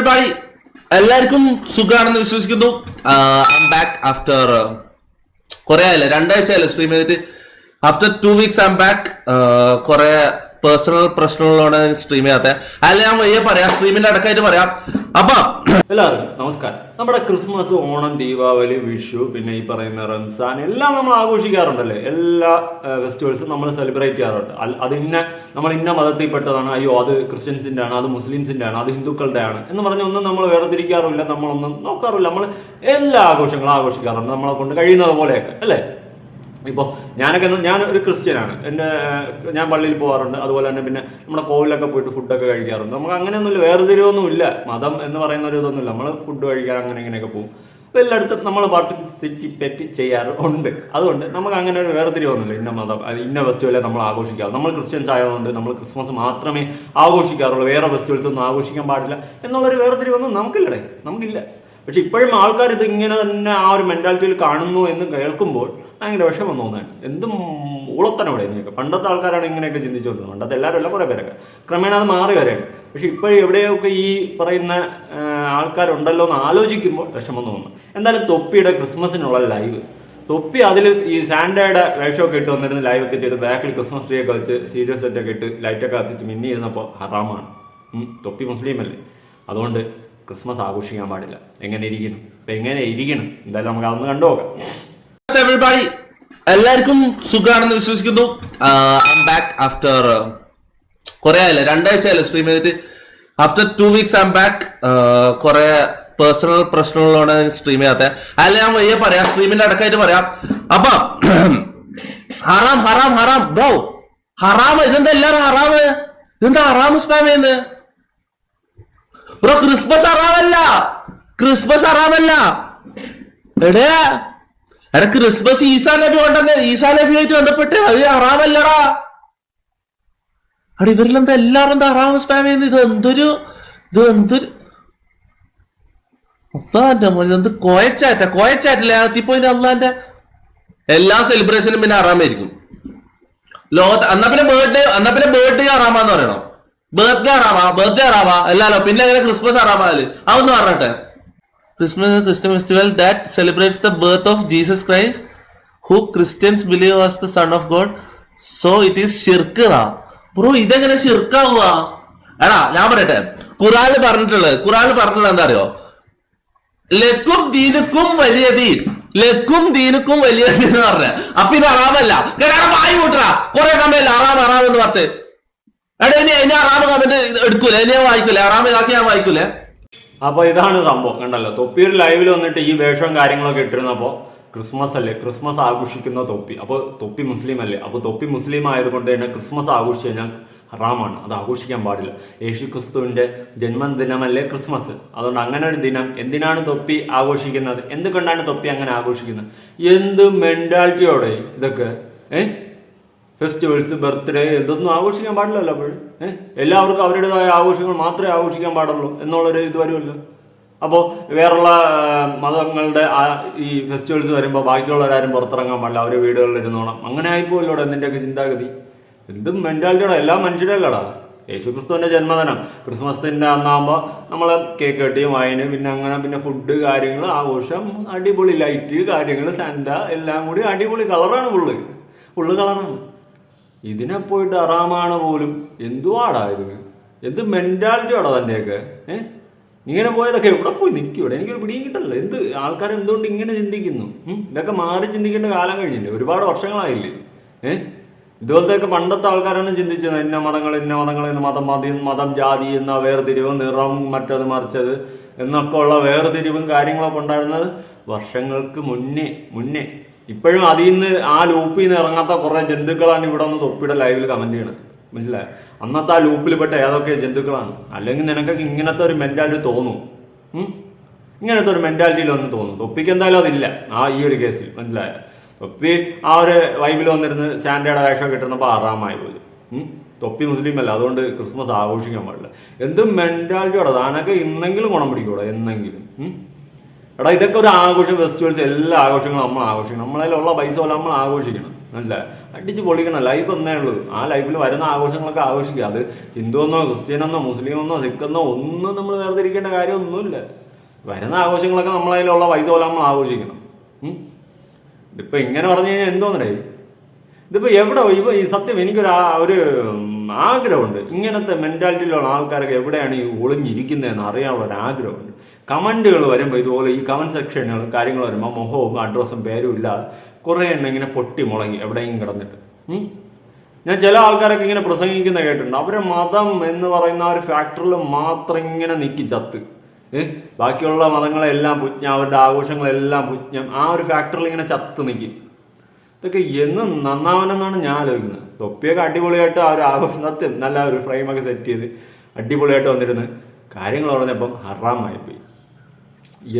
Everybody എല്ലാവർക്കും സുഖമാണെന്ന് വിശ്വസിക്കുന്നു. ഐ ബാക്ക് ആഫ്റ്റർ കുറെ ആയില്ല. രണ്ടാഴ്ച ആയില്ല സ്ട്രീം ചെയ്തിട്ട്. After two weeks I back കുറെ പേഴ്സണൽ പ്രശ്നങ്ങളോടെ സ്ട്രീം ചെയ്യാത്ത. അല്ല ഞാൻ വയ്യ പറയാം. സ്ട്രീമിന്റെ അടക്കമായിട്ട് പറയാം. അപ്പൊ എല്ലാവർക്കും നമസ്കാരം. നമ്മുടെ ക്രിസ്മസ് ഓണം ദീപാവലി വിഷു പിന്നെ ഈ പറയുന്ന റംസാൻ എല്ലാം നമ്മൾ ആഘോഷിക്കാറുണ്ടല്ലേ? എല്ലാ ഫെസ്റ്റിവൽസും നമ്മൾ സെലിബ്രേറ്റ് ചെയ്യാറുണ്ട്. അത് ഇന്ന നമ്മൾ ഇന്ന മതത്തിൽപ്പെട്ടതാണ്. അയ്യോ അത് ക്രിസ്ത്യൻസിന്റെ ആണ് അത് മുസ്ലിംസിന്റെ ആണ് അത് ഹിന്ദുക്കളുടെ ആണ് എന്ന് പറഞ്ഞ ഒന്നും നമ്മൾ വേർതിരിക്കാറില്ല നമ്മളൊന്നും നോക്കാറില്ല നമ്മൾ എല്ലാ ആഘോഷങ്ങളും ആഘോഷിക്കാറുണ്ട്. നമ്മളെ കൊണ്ട് കഴിയുന്നത് പോലെയൊക്കെ അല്ലേ? ഇപ്പോൾ ഞാനൊക്കെ ഞാൻ ഒരു ക്രിസ്ത്യനാണ്. എന്റെ ഞാൻ പള്ളിയിൽ പോകാറുണ്ട് അതുപോലെ തന്നെ പിന്നെ നമ്മുടെ കോവിലൊക്കെ പോയിട്ട് ഫുഡൊക്കെ കഴിക്കാറുണ്ട്. നമുക്ക് അങ്ങനെയൊന്നുമില്ല വേർതിരിവൊന്നുമില്ല. മതം എന്ന് പറയുന്ന ഒരു ഇതൊന്നുമില്ല. നമ്മൾ ഫുഡ് കഴിക്കാൻ അങ്ങനെ ഇങ്ങനെയൊക്കെ പോകും. അപ്പോൾ എല്ലായിടത്തും നമ്മൾ പാർട്ടിസിപ്പേറ്റ് ചെയ്യാറ് ഉണ്ട്. അതുകൊണ്ട് നമുക്ക് അങ്ങനെ ഒരു വേർതിരിവൊന്നുമില്ല. ഇന്ന മതം ഇന്ന ഫെസ്റ്റിവലേ നമ്മൾ ആഘോഷിക്കാറ്. നമ്മൾ ക്രിസ്ത്യൻസ് ആയതുകൊണ്ട് നമ്മൾ ക്രിസ്മസ് മാത്രമേ ആഘോഷിക്കാറുള്ളൂ. വേറെ ഫെസ്റ്റിവൽസ് ഒന്നും ആഘോഷിക്കാൻ പാടില്ല. എന്നുള്ളൊരു വേർതിരിവൊന്നും നമുക്കില്ലടേ. നമുക്കില്ല. പക്ഷെ ഇപ്പോഴും ആൾക്കാർ ഇത് ഇങ്ങനെ തന്നെ ആ ഒരു മെന്റാലിറ്റിയിൽ കാണുന്നു എന്ന് കേൾക്കുമ്പോൾ ഭയങ്കര വിഷമം തോന്നാണ് എന്തും ഉളത്തനം ഇവിടെ ഇങ്ങനെയൊക്കെ പണ്ടത്തെ ആൾക്കാരാണ് ഇങ്ങനെയൊക്കെ ചിന്തിച്ചുകൊണ്ടിരുന്നത്. പണ്ടത്തെ എല്ലാവരും അല്ല കുറേ പേരൊക്കെ. ക്രമേണ അത് മാറി വരെയാണ്. പക്ഷെ ഇപ്പോഴും എവിടെയൊക്കെ ഈ പറയുന്ന ആൾക്കാരുണ്ടല്ലോ എന്ന് ആലോചിക്കുമ്പോൾ വിഷമം തോന്നുന്നു എന്തായാലും തൊപ്പിയുടെ ക്രിസ്മസിനുള്ള ലൈവ്. തൊപ്പി അതിൽ ഈ സാൻഡയുടെ വേഷമൊക്കെ ഇട്ട് വന്നിരുന്ന ലൈവ് ഒക്കെ ചെയ്ത് ബാക്കിൽ ക്രിസ്മസ് ട്രീ ഒക്കെ വെച്ച് സീരിയസ് സെറ്റൊക്കെ ഇട്ട് ലൈറ്റൊക്കെ കത്തിച്ച് മിന്നി ഇരുന്നപ്പോൾ ഹറാമാണ്. തൊപ്പി മുസ്ലിം അല്ലേ? അതുകൊണ്ട് ക്രിസ്മസ് ആഘോഷിക്കാൻ പാടില്ല. എങ്ങനെ ഇരിക്കണം? അപ്പൊ എങ്ങനെ ഇരിക്കണം? എന്തായാലും നമുക്ക് അതൊന്ന് കണ്ടുപോകാം എല്ലാവർക്കും സുഖമാണെന്ന് വിശ്വസിക്കുന്നു. ബാക്ക് ആഫ്റ്റർ കുറെ ആയില്ല. രണ്ടാഴ്ച ആയില്ല സ്ട്രീം ചെയ്തിട്ട്. After two weeks I'm back കുറെ പേഴ്സണൽ പ്രശ്നങ്ങളാണ് സ്ട്രീം ചെയ്യാത്ത. അല്ല ഞാൻ വയ്യ പറയാം. സ്ട്രീമിന്റെ അടക്കമായിട്ട് പറയാം. അപ്പൊ ഹറാം ഹറാം ഹറാം. ബ്രോ ഹറാം ഇതെന്താ എല്ലാരും ഹറാമ് ഇതെന്താ ഹറാം സ്പാം ചെയ്യുന്നത് ബ്രോ ക്രിസ്മസ് അറാവല്ല ക്രിസ്മസ് അറാവല്ല എടേ. എടാ ക്രിസ്മസ് ഈസാ നബി കൊണ്ടെന്ന് ഈസാ നബിയായിട്ട് ബന്ധപ്പെട്ട് അത് അറാമല്ലടാ അവിടെ ഇവരിലെന്താ എല്ലാവരും എന്താ ഹറാം സ്പാം ചെയ്യുന്നത്? ഇത് എന്തൊരു ഇത് എന്തൊരു അള്ളാന്റെ മോനെ ഇതെന്ത് കോയച്ചാറ്റ കോയച്ചാറ്റില്ല? എത്തിപ്പോയിന്റെ അള്ളാന്റെ എല്ലാ സെലിബ്രേഷനും പിന്നെ അറാമായിരിക്കും ലോകത്ത് എന്നാ പിന്നെ ബർത്ത്ഡേ എന്നാ പിന്നെ ബർത്ത്ഡേ ഹറാമാന്ന് പറയണോ? ബർത്ത്ഡേ ഹറാമാ ബർത്ത്ഡേ ഹറാമാ അല്ലല്ലോ പിന്നെ അങ്ങനെ ക്രിസ്മസ് ഹറാമാൽ അതൊന്ന് പറഞ്ഞട്ടെ. Christmas Christian festival that celebrates the birth of Jesus Christ who Christians believe was the son of God so it is shirk bro ഇതെങ്ങനെ ഷിർക്കാവുക എടാ ഞാൻ പറയട്ടെ. ഖുറാൻ പറഞ്ഞിട്ടുള്ളത് ഖുറാൻ പറഞ്ഞിട്ടുള്ളത് എന്താ അറിയോ ലക്കും ദീനുക്കും വലിയ ദീൻ. ലക്കും ദീനുക്കും വലിയ ദീൻ എന്ന് പറഞ്ഞ. അപ്പൊ ഇത് അറാമല്ല കേട്ടാ വായി കൂട്ടറ കുറെ സമയമല്ല അറാം അറാം എന്ന് പറഞ്ഞിട്ട് എടാ ഇനി ഇനി അറാമ എടുക്കൂല? ഞാൻ വായിക്കൂല? അറാം ഇതാക്കി ഞാൻ വായിക്കൂലേ? അപ്പോൾ ഇതാണ് സംഭവം കണ്ടല്ലോ? തൊപ്പി ഒരു ലൈവിൽ വന്നിട്ട് ഈ വേഷവും കാര്യങ്ങളൊക്കെ ഇട്ടിരുന്നപ്പോൾ ക്രിസ്മസ് അല്ലേ? ക്രിസ്മസ് ആഘോഷിക്കുന്ന തൊപ്പി. അപ്പോൾ തൊപ്പി മുസ്ലിം അല്ലേ? അപ്പോൾ തൊപ്പി മുസ്ലിം ആയതുകൊണ്ട് തന്നെ ക്രിസ്മസ് ആഘോഷിച്ച് കഴിഞ്ഞാൽ ഹറാമാണ്. അത് ആഘോഷിക്കാൻ പാടില്ല. യേശു ക്രിസ്തുവിന്റെ ജന്മദിനമല്ലേ ക്രിസ്മസ്? അതുകൊണ്ട് അങ്ങനെ ഒരു ദിനം എന്തിനാണ് തൊപ്പി ആഘോഷിക്കുന്നത്? എന്തുകൊണ്ടാണ് തൊപ്പി അങ്ങനെ ആഘോഷിക്കുന്നത്? എന്ത് മെന്റാലിറ്റിയോടെ ഇതൊക്കെ? ഏഹ് ഫെസ്റ്റിവൽസ് ബർത്ത്ഡേ ഇതൊന്നും ആഘോഷിക്കാൻ പാടില്ലല്ലോ അപ്പോൾ ഏഹ് എല്ലാവർക്കും അവരുടേതായ ആഘോഷങ്ങൾ മാത്രമേ ആഘോഷിക്കാൻ പാടുള്ളൂ എന്നുള്ളൊരു ഇത് വരുമല്ലോ. അപ്പോൾ വേറുള്ള മതങ്ങളുടെ ഈ ഫെസ്റ്റിവൽസ് വരുമ്പോൾ ബാക്കിയുള്ളവരാരും പുറത്തിറങ്ങാൻ പാടില്ല. അവർ വീടുകളിൽ ഇരുന്നോണം അങ്ങനെ ആയിപ്പോലോ എന്തിന്റെയൊക്കെ ചിന്താഗതി. എന്തും മെന്റാലിറ്റിയുടെ എല്ലാ മനുഷ്യരല്ലടാ യേശുക്രിസ്തുവിന്റെ ജന്മദിനം. ക്രിസ്മസിന്റെ അന്നാകുമ്പോൾ നമ്മൾ കേക്ക് കെട്ടിയും വായന പിന്നെ അങ്ങനെ പിന്നെ ഫുഡ് കാര്യങ്ങൾ ആഘോഷം അടിപൊളി ലൈറ്റ് കാര്യങ്ങൾ സെന്റ എല്ലാം കൂടി അടിപൊളി കളറാണ് ഫുള്ള് ഫുള്ള് കളറാണ് ഇതിനെ പോയിട്ട് അറാമാണ് പോലും. എന്തുവാടാ ഇതിന് എന്ത് മെന്റാലിറ്റിയാണോ തന്റെയൊക്കെ ഏഹ് ഇങ്ങനെ പോയതൊക്കെ എവിടെ പോയി നിൽക്കും? ഇവിടെ എനിക്കൊരു പിടിയും കിട്ടില്ല എന്ത് ആൾക്കാർ എന്തുകൊണ്ട് ഇങ്ങനെ ചിന്തിക്കുന്നു? ഇതൊക്കെ മാറി ചിന്തിക്കേണ്ട കാലം കഴിഞ്ഞില്ലേ? ഒരുപാട് വർഷങ്ങളായില്ലേ? ഏഹ് ഇതുപോലത്തെയൊക്കെ പണ്ടത്തെ ആൾക്കാരാണ് ചിന്തിച്ചത്. ഇന്ന മതങ്ങൾ ഇന്ന മതങ്ങൾ ഇന്ന് മതം മതം മതം ജാതി എന്ന വേർതിരിവ് നിറം മറ്റത് മറിച്ചത് എന്നൊക്കെ ഉള്ള വേർതിരിവും കാര്യങ്ങളൊക്കെ ഉണ്ടായിരുന്നത് വർഷങ്ങൾക്ക് മുന്നേ മുന്നേ. ഇപ്പോഴും അതിൽ നിന്ന് ആ ലൂപ്പിൽ നിന്ന് ഇറങ്ങാത്ത കുറേ ജന്തുക്കളാണ് ഇവിടെ ഒന്ന് തൊപ്പിയുടെ ലൈവിൽ കമന്റ് ചെയ്യണത്. മനസ്സിലായോ? അന്നത്തെ ആ ലൂപ്പിൽ പെട്ട ഏതൊക്കെ ജന്തുക്കളാണ്? അല്ലെങ്കിൽ നിനക്കൊക്കെ ഇങ്ങനത്തെ ഒരു മെന്റാലിറ്റി തോന്നും? ഇങ്ങനത്തെ ഒരു മെന്റാലിറ്റിയിൽ ഒന്ന് തോന്നും. തൊപ്പിക്ക് എന്തായാലും അതില്ല. ആ ഈ ഒരു കേസിൽ മനസ്സിലായോ? തൊപ്പി ആ ഒരു വൈബിൽ വന്നിരുന്ന് സ്റ്റാൻഡേർഡ് വേഷം കിട്ടുന്നപ്പോൾ ആറാമായി പോലും തൊപ്പി മുസ്ലിം അല്ല. അതുകൊണ്ട് ക്രിസ്മസ് ആഘോഷിക്കാൻ പാടില്ല. എന്തും മെന്റാലിറ്റിയോടെ താനൊക്കെ ഇന്നെങ്കിലും ഗുണം പിടിക്കൂടെ? എന്നെങ്കിലും? എടാ ഇതൊക്കെ ഒരു ആഘോഷം ഫെസ്റ്റിവൽസ് എല്ലാ ആഘോഷങ്ങളും നമ്മൾ ആഘോഷിക്കണം. നമ്മളതിലുള്ള പൈസ പോലെ നമ്മൾ ആഘോഷിക്കണം. അല്ല അടിച്ച് പൊളിക്കണം. ലൈഫ് ഒന്നേ ഉള്ളൂ. ആ ലൈഫിൽ വരുന്ന ആഘോഷങ്ങളൊക്കെ ആഘോഷിക്കുക. അത് ഹിന്ദു എന്നോ ക്രിസ്ത്യൻ എന്നോ മുസ്ലിം എന്നോ സിഖ് എന്നോ ഒന്നും നമ്മൾ വേർതിരിക്കേണ്ട കാര്യമൊന്നുമില്ല. വരുന്ന ആഘോഷങ്ങളൊക്കെ നമ്മളതിലുള്ള പൈസ പോലെ നമ്മൾ ആഘോഷിക്കണം. ഇതിപ്പോൾ ഇങ്ങനെ പറഞ്ഞു കഴിഞ്ഞാൽ എന്തോന്നടേ? ഇതിപ്പോൾ എവിടെ? ഇപ്പോൾ ഈ സത്യം എനിക്കൊരു ഒരു ആഗ്രഹമുണ്ട്. ഇങ്ങനത്തെ മെന്റാലിറ്റിയിലുള്ള ആൾക്കാരൊക്കെ എവിടെയാണ് ഈ ഒളിഞ്ഞിരിക്കുന്നതെന്ന് അറിയാനുള്ള ഒരു ആഗ്രഹമുണ്ട് കമന്റുകൾ വരുമ്പോൾ ഇതുപോലെ ഈ കമന്റ് സെക്ഷനുകൾ കാര്യങ്ങൾ വരുമ്പോൾ മുഖവും അഡ്രസ്സും പേരും ഇല്ലാതെ കുറേ എണ്ണം ഇങ്ങനെ പൊട്ടി മുളങ്ങി എവിടെയെങ്കിലും കിടന്നിട്ട്. ഞാൻ ചില ആൾക്കാരൊക്കെ ഇങ്ങനെ പ്രസംഗിക്കുന്ന കേട്ടിട്ടുണ്ട്. അവരെ മതം എന്ന് പറയുന്ന ഒരു ഫാക്ടറിൽ മാത്രം ഇങ്ങനെ നിൽക്കി ചത്ത്. ഏഹ് ബാക്കിയുള്ള മതങ്ങളെല്ലാം പുജ്ഞം അവരുടെ ആഘോഷങ്ങളെല്ലാം പുജ്ഞം ആ ഒരു ഫാക്ടറിൽ ഇങ്ങനെ ചത്ത് നിൽക്കും ഇതൊക്കെ എന്ന് നന്നാവനെന്നാണ് ഞാൻ ആലോചിക്കുന്നത്. തൊപ്പിയൊക്കെ അടിപൊളിയായിട്ട് ആ ഒരു ആഘോഷത്തിൽ നല്ല ഒരു ഫ്രെയിമൊക്കെ സെറ്റ് ചെയ്ത് അടിപൊളിയായിട്ട് വന്നിരുന്ന് കാര്യങ്ങൾ പറഞ്ഞപ്പം ഹറാമായിപ്പോയി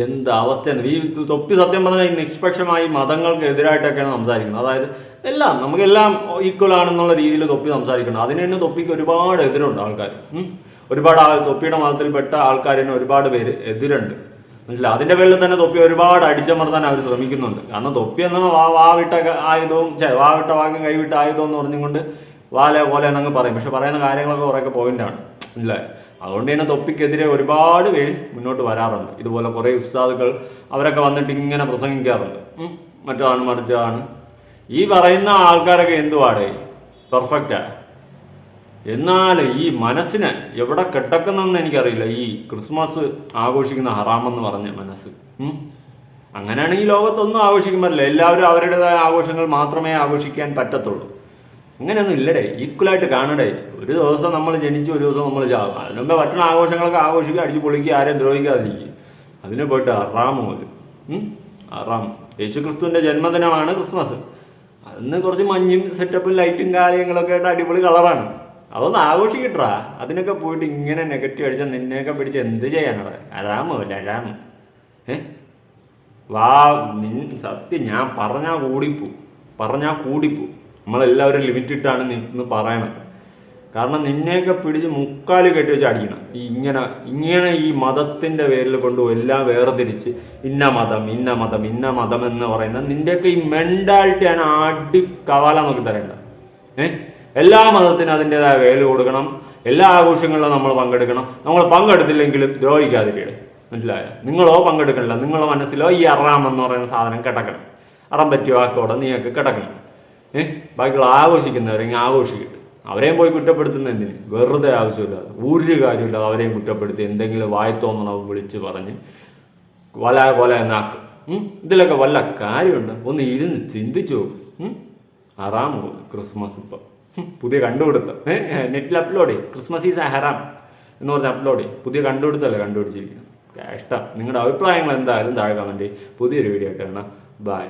എന്ത് അവസ്ഥയാണ്? ഈ തൊപ്പി സത്യം പറഞ്ഞാൽ നിഷ്പക്ഷമായി മതങ്ങൾക്ക് എതിരായിട്ടൊക്കെയാണ് സംസാരിക്കുന്നത്. അതായത് എല്ലാം നമുക്കെല്ലാം ഈക്വൽ ആണെന്നുള്ള രീതിയിൽ തൊപ്പി സംസാരിക്കണം. അതിന് തന്നെ തൊപ്പിക്ക് ഒരുപാട് എതിരുണ്ട് ആൾക്കാർ ഒരുപാട് തൊപ്പിയുടെ മതത്തിൽപ്പെട്ട ആൾക്കാരിന് ഒരുപാട് പേര് എതിരുണ്ട്. മനസ്സിലായി? അതിന്റെ പേരിൽ തന്നെ തൊപ്പി ഒരുപാട് അടിച്ചമർത്താൻ അവർ ശ്രമിക്കുന്നുണ്ട്. കാരണം തൊപ്പി എന്ന വാവിട്ട ആയുധവും വാവിട്ട വാക്കും കൈവിട്ട ആയുധം എന്ന് പറഞ്ഞുകൊണ്ട് വാല പോലെ എന്നങ്ങ് പറയും. പക്ഷെ പറയുന്ന കാര്യങ്ങളൊക്കെ കുറേയൊക്കെ പോയിന്റാണ് മനസ്സിലായി? അതുകൊണ്ട് തന്നെ തൊപ്പിക്കെതിരെ ഒരുപാട് പേര് മുന്നോട്ട് വരാറുണ്ട്. ഇതുപോലെ കുറേ ഉസ്താദുകൾ അവരൊക്കെ വന്നിട്ട് ഇങ്ങനെ പ്രസംഗിക്കാറുണ്ട്. മറ്റാണ് മറിച്ചതാണ് ഈ പറയുന്ന ആൾക്കാരൊക്കെ എന്തുവാടേ? പെർഫെക്റ്റാ എന്നാൽ ഈ മനസ്സിനെ എവിടെ കിടക്കുന്നെന്ന് എനിക്കറിയില്ല. ഈ ക്രിസ്മസ് ആഘോഷിക്കുന്ന ഹറാമെന്ന് പറഞ്ഞ മനസ്സ്. അങ്ങനെയാണെങ്കിൽ ലോകത്തൊന്നും ആഘോഷിക്കാൻ പറ്റില്ല. എല്ലാവരും അവരുടേതായ ആഘോഷങ്ങൾ മാത്രമേ ആഘോഷിക്കാൻ പറ്റത്തുള്ളൂ. അങ്ങനെയൊന്നും ഇല്ലടേ. ഈക്വലായിട്ട് കാണടേ. ഒരു ദിവസം നമ്മൾ ജനിച്ചു ഒരു ദിവസം നമ്മൾ ചാവും. അതിനുമ്പോൾ പറ്റുന്ന ആഘോഷങ്ങളൊക്കെ ആഘോഷിക്കുക അടിച്ച് പൊളിക്കുക ആരെയും ദ്രോഹിക്കാതിരിക്കുക. അതിന് പോയിട്ട് അറാം പോലും അറാം യേശുക്രിസ്തുവിന്റെ ജന്മദിനമാണ് ക്രിസ്മസ്. അതിന് കുറച്ച് മഞ്ഞും സെറ്റപ്പും ലൈറ്റും കാര്യങ്ങളൊക്കെ ആയിട്ട് അടിപൊളി കളറാണ് അതൊന്ന് ആഘോഷിക്കട്ടാ അതിനൊക്കെ പോയിട്ട് ഇങ്ങനെ നെഗറ്റീവ് അടിച്ചാൽ നിന്നെയൊക്കെ പിടിച്ച് എന്ത് ചെയ്യാനാണ് അതാമോ അരാമോ? ഏ? വാ നിൻ സത്യം ഞാൻ പറഞ്ഞാൽ കൂടിപ്പോ. പറഞ്ഞാൽ കൂടിപ്പോ. നമ്മളെല്ലാവരും ലിമിറ്റിട്ടാണ് നിന്ന് പറയണത്. കാരണം നിന്നെയൊക്കെ പിടിച്ച് മുക്കാൽ കെട്ടി വെച്ച് അടിക്കണം. ഈ ഇങ്ങനെ ഇങ്ങനെ ഈ മതത്തിന്റെ പേരിൽ കൊണ്ട് എല്ലാം വേർതിരിച്ച് ഇന്ന മതം ഇന്ന മതം ഇന്ന മതം എന്ന് പറയുന്ന നിന്റെയൊക്കെ ഈ മെന്റാലിറ്റിയാണ് അടി കവാല നോക്കി തരേണ്ടത്. ഏഹ് എല്ലാ മതത്തിനും അതിന്റെതായ വേല കൊടുക്കണം. എല്ലാ ആഘോഷങ്ങളിലും നമ്മൾ പങ്കെടുക്കണം. നമ്മൾ പങ്കെടുത്തില്ലെങ്കിലും ദ്രോഹിക്കാതിരിക്കണം മനസ്സിലായോ? നിങ്ങളോ പങ്കെടുക്കണില്ല. നിങ്ങളെ മനസ്സിലോ ഈ അറാം എന്ന് പറയുന്ന സാധനം കിടക്കണം. അറം പറ്റിയ വാക്കോടെ നീയൊക്കെ കിടക്കണം. ഏഹ് ബാക്കിയുള്ള ആഘോഷിക്കുന്നവരെങ്കിൽ ആഘോഷിക്കട്ടെ. അവരെയും പോയി കുറ്റപ്പെടുത്തുന്ന എന്തിന്? വെറുതെ ആവശ്യമില്ലാതെ. ഒരു കാര്യമില്ലാതെ അവരെയും കുറ്റപ്പെടുത്തി എന്തെങ്കിലും വായത്തോന്നണം വിളിച്ച് പറഞ്ഞ് വല കൊല എന്നാക്കും ഇതിലൊക്കെ വല്ല കാര്യമുണ്ട്? ഒന്ന് ഇരുന്ന് ചിന്തിച്ചു അറാമോ? ക്രിസ്മസ് ഇപ്പം. പുതിയ കണ്ടുപിടുത്തം. നെറ്റിൽ അപ്ലോഡ് ചെയ്യും. ക്രിസ്മസ് ഈസ് ഹറാം എന്ന് പറഞ്ഞ് അപ്ലോഡ് ചെയ്യും. പുതിയ കണ്ടുപിടുത്തമല്ലേ കണ്ടുപിടിച്ചിരിക്കുന്നത്? ഇഷ്ടം. നിങ്ങളുടെ അഭിപ്രായങ്ങൾ എന്തായാലും താഴെ കമന്റ് പുതിയൊരു വീഡിയോ ആയിട്ട് കാണാം. ബൈ